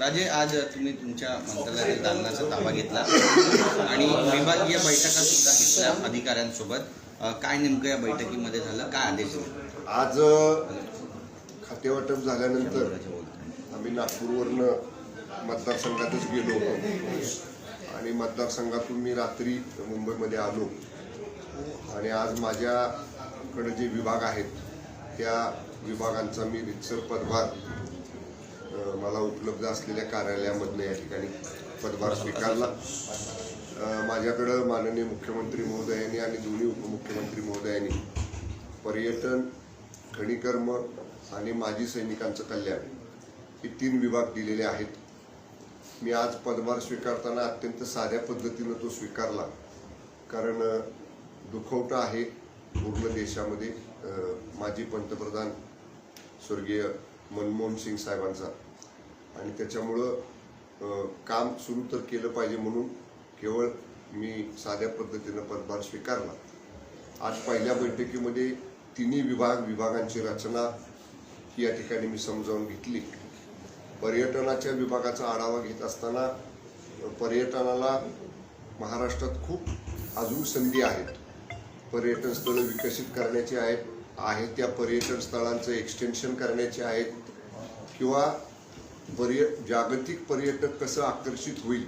राजे आज तुम्ही तुमच्या मंत्रालयातील दालनाचा ताबा घेतला आणि विभागीय बैठका सुद्धा घेतल्या अधिकाऱ्यांसोबत. काय नेमकं या बैठकीमध्ये झालं? काय आदेश? आज खातेवाटप झाल्यानंतर आम्ही नागपूरवरनं मतदारसंघातच गेलो होतो. आणि मतदारसंघातून मी रात्री मुंबईमध्ये आलो. आणि आज माझ्याकडे जे विभाग आहेत त्या विभागांचा मी रितसर पदभार मला उपलब्ध असलेल्या कार्यालयामधनं या ठिकाणी पदभार स्वीकारला. माझ्याकडं माननीय मुख्यमंत्री महोदयांनी आणि दोन्ही उपमुख्यमंत्री महोदयांनी पर्यटन खनिकर्म आणि माजी सैनिकांचं कल्याण हे तीन विभाग दिलेले आहेत. मी आज पदभार स्वीकारताना अत्यंत साध्या पद्धतीनं तो स्वीकारला. कारण दुखवटं दुखवटा आहे. पूर्ण देशामध्ये माजी पंतप्रधान स्वर्गीय मनमोहन सिंग साहेबांचा. आणि त्याच्यामुळं काम सुरू तर केलं पाहिजे म्हणून केवळ मी साध्या पद्धतीनं पदभार स्वीकारला. आज पहिल्या बैठकीमध्ये तिन्ही विभाग विभागांची रचना ही या ठिकाणी मी समजावून घेतली. पर्यटनाच्या विभागाचा आढावा घेत असताना पर्यटनाला महाराष्ट्रात खूप अजून संधी आहेत. पर्यटन स्थळं विकसित करण्याची आहेत आहेत त्या पर्यटन स्थळांचं एक्सटेन्शन करण्याचे आहेत किंवा पर्य जागतिक पर्यटक कसं आकर्षित होईल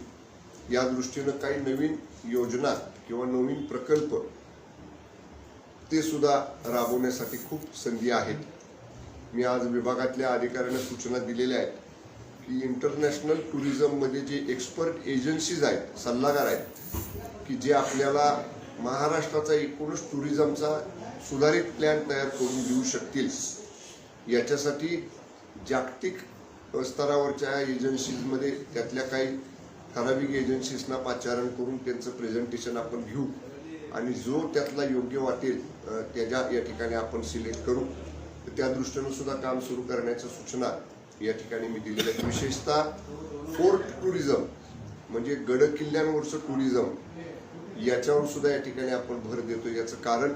या दृष्टीनं काही नवीन योजना किंवा नवीन प्रकल्प ते सुद्धा राबवण्यासाठी खूप संधी आहेत. मी आज विभागातल्या अधिकाऱ्यांना सूचना दिलेल्या आहेत की इंटरनॅशनल टुरिझममध्ये जे एक्सपर्ट एजन्सीज आहेत सल्लागार आहेत की जे आपल्याला महाराष्ट्राचा एकूणच टुरिझमचा सुधारित प्लॅन तयार करून देऊ शकतील. याच्यासाठी जागतिक स्तरावरच्या एजन्सीजमध्ये त्यातल्या काही ठराविक एजन्सीजना पाचारण करून त्यांचं प्रेझेंटेशन आपण घेऊ. आणि जो त्यातला योग्य वाटेल त्याच्या या ठिकाणी आपण सिलेक्ट करू. तर त्या दृष्टीनं सुद्धा काम सुरू करण्याच्या सूचना या ठिकाणी मी दिलेल्या आहेत. विशेषतः फोर्ट टुरिझम म्हणजे गड किल्ल्यांवरचं टुरिझम याच्यावर सुद्धा या ठिकाणी आपण भर देतो याचं कारण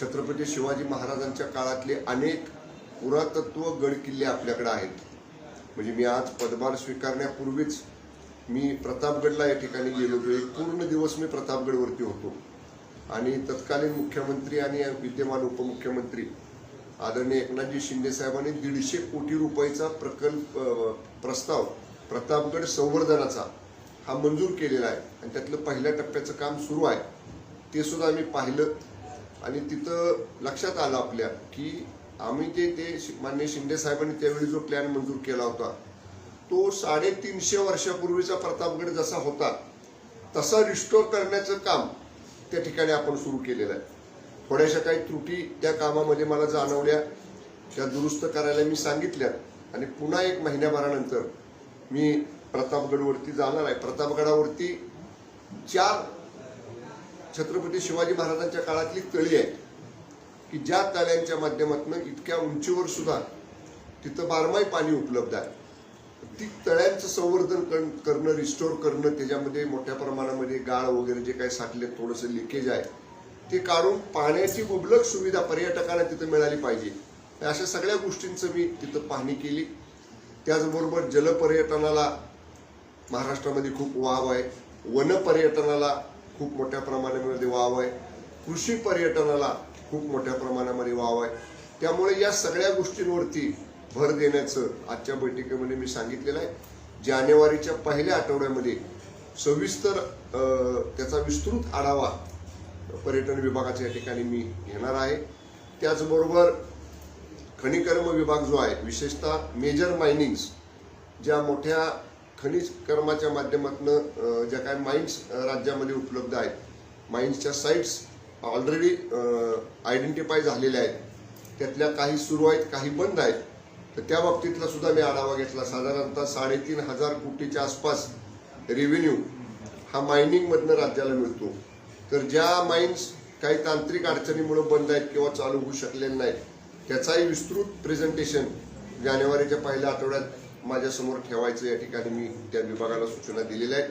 छत्रपती शिवाजी महाराजांच्या काळातले अनेक पुरातत्व गड किल्ले आपल्याकडे आहेत. म्हणजे मी आज पदभार स्वीकारण्यापूर्वीच मी प्रतापगडला या ठिकाणी गेलो होतो. एक पूर्ण दिवस मी प्रतापगडवरती होतो. आणि तत्कालीन मुख्यमंत्री आणि विद्यमान उपमुख्यमंत्री आदरणीय एकनाथजी शिंदे साहेबांनी दीडशे कोटी रुपयाचा प्रकल्प प्रस्ताव प्रतापगड संवर्धनाचा हा मंजूर केलेला आहे. आणि त्यातलं पहिल्या टप्प्याचं काम सुरू आहे. ते सुद्धा आम्ही पाहिलं. आणि तिथं लक्षात आलं आपल्या की आम्ही ते ते शि- शिंदे साहेबांनी त्यावेळी जो प्लॅन मंजूर केला होता तो साडेतीनशे वर्षापूर्वीचा प्रतापगड जसा होता तसा रिस्टोर करण्याचं काम त्या ठिकाणी आपण सुरू केलेलं आहे. थोड्याशा काही त्रुटी त्या कामामध्ये मला जाणवल्या. त्या दुरुस्त करायला मी सांगितल्या. आणि पुन्हा एक महिन्याभरानंतर मी प्रतापगडवरती जाणार आहे. प्रतापगडावरती चार छत्रपती शिवाजी महाराजांच्या काळातली तळी आहे. की ज्या तळ्यांच्या माध्यमातून इतक्या उंचीवर सुद्धा तिथं बारमाही पाणी उपलब्ध आहे. ती तळ्यांचं संवर्धन कर- करणं रिस्टोर करणं त्याच्यामध्ये मोठ्या प्रमाणामध्ये गाळ वगैरे जे काही साठले थोडंसं लिकेज आहे ते काढून पाण्याची मुबलक सुविधा पर्यटकांना तिथं मिळाली पाहिजे. अशा सगळ्या गोष्टींचं मी तिथं पाहणी केली. त्याचबरोबर जलपर्यटनाला महाराष्ट्रामध्ये खूप वाव आहे. वन पर्यटनाला खूप मोठ्या प्रमाणामध्ये वाव आहे. कृषी पर्यटनाला खूप मोठ्या प्रमाणामध्ये वाव आहे. त्यामुळे या सगळ्या गोष्टींवरती भर देण्याचं आजच्या बैठकीमध्ये मी सांगितलेलं आहे. जानेवारीच्या पहिल्या आठवड्यामध्ये सविस्तर त्याचा विस्तृत आढावा पर्यटन विभागाच्या या ठिकाणी मी घेणार आहे. त्याचबरोबर खनिकर्म विभाग जो आहे विशेषतः मेजर मायनिंग्स ज्या मोठ्या खनिज कर्माच्या माध्यमातून ज्या काय माइन्स राज्यामध्ये उपलब्ध आहेत. माइन्सच्या साईट्स ऑलरेडी आयडेंटिफाय झालेल्या आहेत. त्यातल्या काही सुरू आहेत काही बंद आहेत. तर त्या बाबतीतला सुद्धा मी आढावा घेतला. साधारणतः साडेतीन हजार कोटीच्या आसपास रेव्हेन्यू हा मायनिंगमधनं राज्याला मिळतो. तर ज्या माइन्स काही तांत्रिक अडचणीमुळे बंद आहेत किंवा चालू होऊ शकलेले नाहीत त्याचाही विस्तृत प्रेझेंटेशन जानेवारीच्या पहिल्या आठवड्यात माझ्यासमोर ठेवायचं या ठिकाणी मी त्या विभागाला सूचना दिलेल्या आहेत.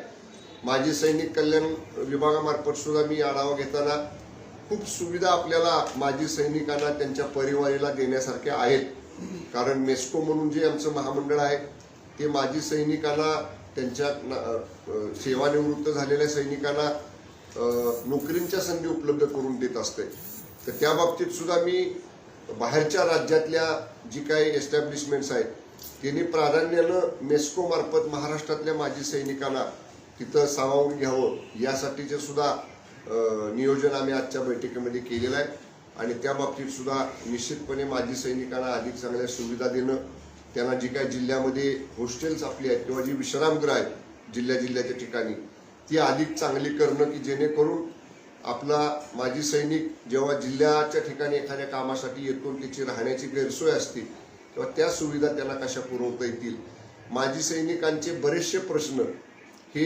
माजी सैनिक कल्याण विभागामार्फत सुद्धा मी आढावा घेताना खूप सुविधा आपल्याला माजी सैनिकांना त्यांच्या परिवाराला देण्यासारख्या आहेत. कारण मेस्को म्हणून जे आमचं महामंडळ आहे ते माजी सैनिकांना त्यांच्या न- सेवानिवृत्त झालेल्या सैनिकांना नोकरींच्या संधी उपलब्ध करून देत असते. तर त्या बाबतीत सुद्धा मी बाहेरच्या राज्यातल्या जी काही एस्टॅब्लिशमेंट्स आहेत त्यांनी प्राधान्यानं नेस्को मार्फत महाराष्ट्रातल्या माजी सैनिकांना तिथं सामावून घ्यावं यासाठीचे सुद्धा नियोजन आम्ही आजच्या बैठकीमध्ये केलेलं आहे. आणि त्या बाबतीत सुद्धा निश्चितपणे माजी सैनिकांना अधिक चांगल्या सुविधा देणं त्यांना जी काही जिल्ह्यामध्ये हॉस्टेल्स आपली आहेत किंवा जी विश्रामगृह आहेत जिल्ह्या जिल्ह्याच्या ठिकाणी ती अधिक चांगली करणं की जेणेकरून आपला माजी सैनिक जेव्हा जिल्ह्याच्या ठिकाणी एखाद्या कामासाठी येतो त्याची राहण्याची गैरसोय असते किंवा त्या सुविधा त्याला कशा पुरवता येतील? माजी सैनिकांचे बरेचसे प्रश्न हे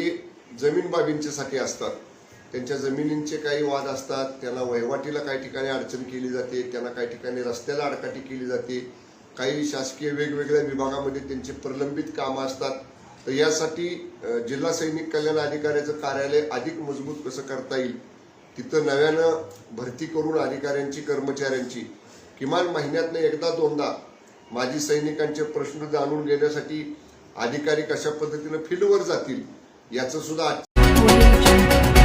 जमीन बाबींच्यासाठी असतात. त्यांच्या जमिनींचे काही वाद असतात त्यांना वहिवाटीला काही ठिकाणी अडचण केली जाते त्यांना काही ठिकाणी रस्त्याला आडकाठी केली जाते. काही शासकीय वेगवेगळ्या विभागामध्ये त्यांचे प्रलंबित कामं असतात. तर यासाठी जिल्हा सैनिक कल्याण अधिकाऱ्याचं कार्यालय अधिक मजबूत कसं करता येईल? तिथं नव्यानं भरती करून अधिकाऱ्यांची कर्मचाऱ्यांची किमान महिन्यातनं एकदा दोनदा माजी सैनिकांचे प्रश्न जाणून घेण्यासाठी अधिकारी कशा पद्धतीनं फील्डवर जातील याचं सुद्धा